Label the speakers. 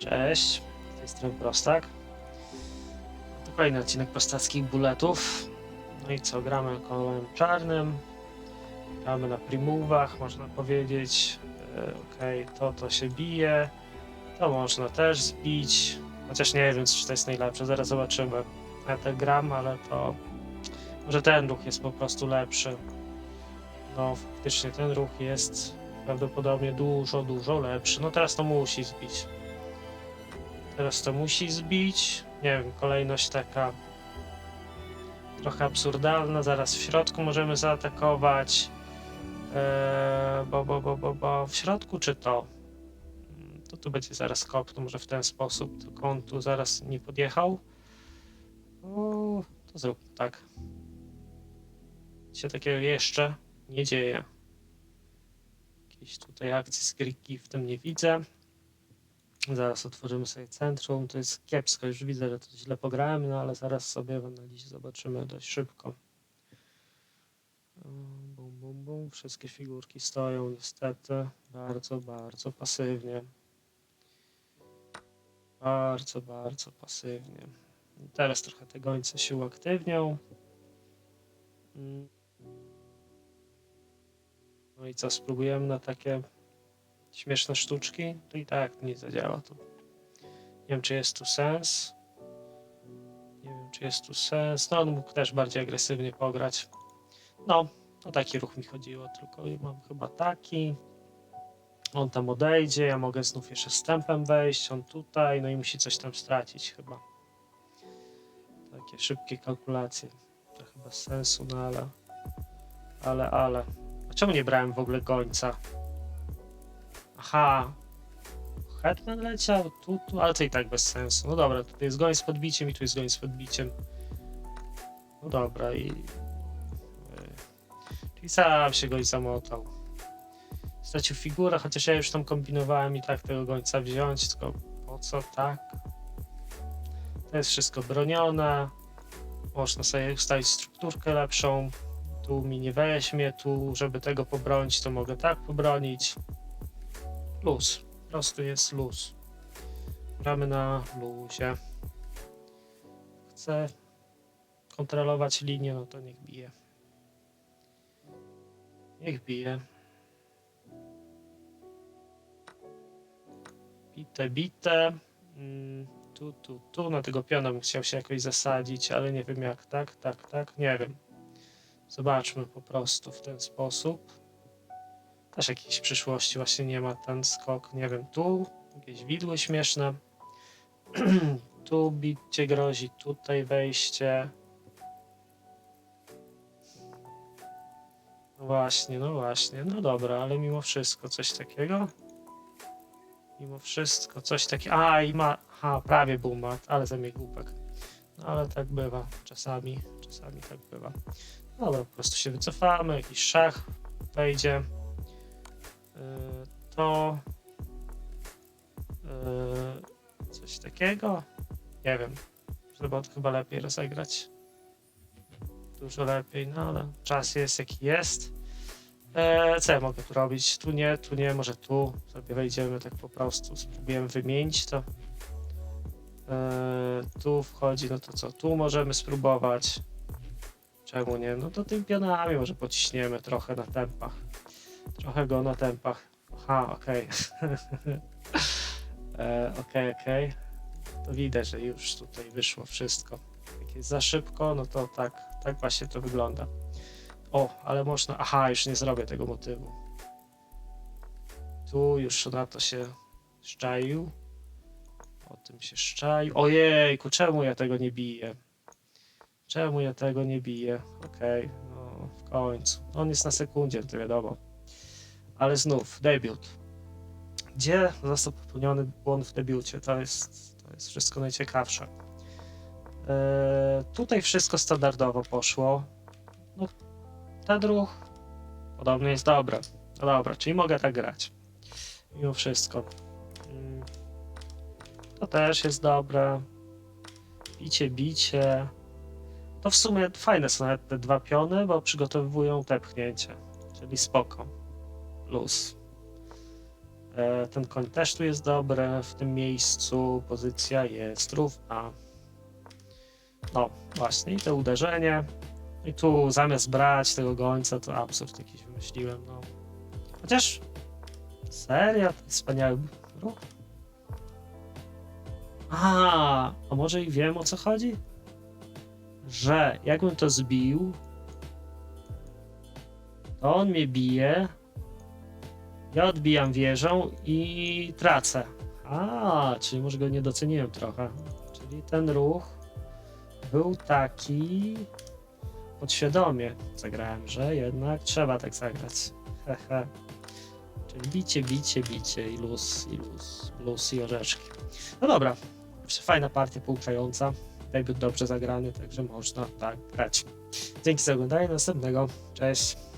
Speaker 1: Cześć, z tej strony Prostak. To kolejny odcinek prostackich bulletów. No i co, gramy kolorem czarnym. Gramy na primówach, można powiedzieć. E, Okej, to to się bije. To można też zbić. Chociaż nie wiem, czy to jest najlepsze, zaraz zobaczymy. Ja tak gram, ale to... Może ten ruch jest po prostu lepszy. No, faktycznie ten ruch jest prawdopodobnie dużo, dużo lepszy. No teraz to musi zbić. Teraz to musi zbić. Nie wiem, kolejność taka trochę absurdalna. Zaraz w środku możemy zaatakować. Eee, bo, bo, bo, bo, bo w środku czy to? Mm, To tu będzie zaraz kop, to może w ten sposób, tylko on tu zaraz nie podjechał. O, to zrób tak. Się takiego jeszcze nie dzieje. Jakiejś tutaj akcji z Griki w tym nie widzę. Zaraz otworzymy sobie centrum. To jest kiepsko, już widzę, że to źle pograłem, no ale zaraz sobie w analizie zobaczymy dość szybko. Um, Bum, bum, bum. Wszystkie figurki stoją niestety bardzo, bardzo pasywnie. Bardzo, bardzo pasywnie. Teraz trochę te gońce się uaktywnią. Mm. No i co, spróbujemy na takie śmieszne sztuczki? To i tak nie zadziała to. Nie wiem, czy jest tu sens. Nie wiem, czy jest tu sens. No, on mógł też bardziej agresywnie pograć. No, o taki ruch mi chodziło, tylko mam chyba taki. On tam odejdzie, ja mogę znów jeszcze stępem wejść, on tutaj, no i musi coś tam stracić chyba. Takie szybkie kalkulacje. To chyba sensu, no ale... Ale, ale... A czemu nie brałem w ogóle gońca? Aha. Hetman leciał, tu, tu, ale to i tak bez sensu. No dobra, tutaj jest goń z podbiciem i tu jest goń z podbiciem. No dobra i... Yy. Czyli sam się goń zamotał. Stracił figurę, chociaż ja już tam kombinowałem i tak tego gońca wziąć, tylko po co tak? To jest wszystko bronione. Można sobie ustawić strukturkę lepszą. Tu mi nie weźmie, tu żeby tego pobronić, to mogę tak pobronić. Luz. Po prostu jest luz. Gramy na luzie. Chcę kontrolować linię, no to niech bije. Niech bije. Bite, bite. Mm, tu, tu, tu. Na tego piona bym chciał się jakoś zasadzić, ale nie wiem jak. Tak, tak, tak. Nie wiem. Zobaczmy po prostu w ten sposób. Też jakiejś przyszłości właśnie nie ma ten skok. Nie wiem, tu jakieś widły śmieszne. tu bicie grozi, tutaj wejście. No właśnie, no właśnie. No dobra, ale mimo wszystko coś takiego. Mimo wszystko coś takiego. A i ma. Ha, prawie był mat, ale za mnie głupek. No ale tak bywa. Czasami, czasami tak bywa. Dobra, po prostu się wycofamy, jakiś szach wejdzie. Yy, to yy, coś takiego. Nie wiem. To chyba lepiej rozegrać. Dużo lepiej, no ale czas jest jaki jest. E, co ja mogę tu robić? Tu nie, tu nie, może tu sobie wejdziemy tak po prostu. Spróbujemy wymienić to. E, tu wchodzi, no to co? Tu możemy spróbować. Czemu nie? No to tym pionami może pociśniemy trochę na tempach. Trochę go na tempach. Aha, okej. E, Okej, okej. To widać, że już tutaj wyszło wszystko. Jak jest za szybko, no to tak, tak właśnie to wygląda. O, ale można. Aha, już nie zrobię tego motywu. Tu już na to się szczaił. O tym się szczaił. Ojejku, czemu ja tego nie biję? Czemu ja tego nie biję? Okej, no w końcu. On jest na sekundzie, to wiadomo. Ale znów, debiut. Gdzie został popełniony błąd w debiucie? To jest, to jest wszystko najciekawsze. Eee, tutaj wszystko standardowo poszło. No, ten ruch podobny jest dobry. No dobra, czyli mogę tak grać. Mimo wszystko. Mm, To też jest dobre. Bicie, bicie. To w sumie fajne są nawet te dwa piony, bo przygotowują te pchnięcie. Czyli spoko. Luz. E, ten koń też tu jest dobry w tym miejscu. Pozycja jest równa. No, właśnie, i to uderzenie. I tu zamiast brać tego gońca, to absurd jakiś wymyśliłem, no. Chociaż, serio, to wspaniały ruch. A, a może i wiem o co chodzi? Że jakbym to zbił, to on mnie bije, ja odbijam wieżą i tracę. A, czyli może go nie doceniłem trochę. Czyli ten ruch był taki podświadomie zagrałem, że jednak trzeba tak zagrać. Hehe. Czyli bicie, bicie, bicie i luz, i luz, luz i orzeszki. No dobra, fajna partia pouczająca. Debiut dobrze zagrany, także można tak grać. Dzięki za oglądanie, następnego. Cześć.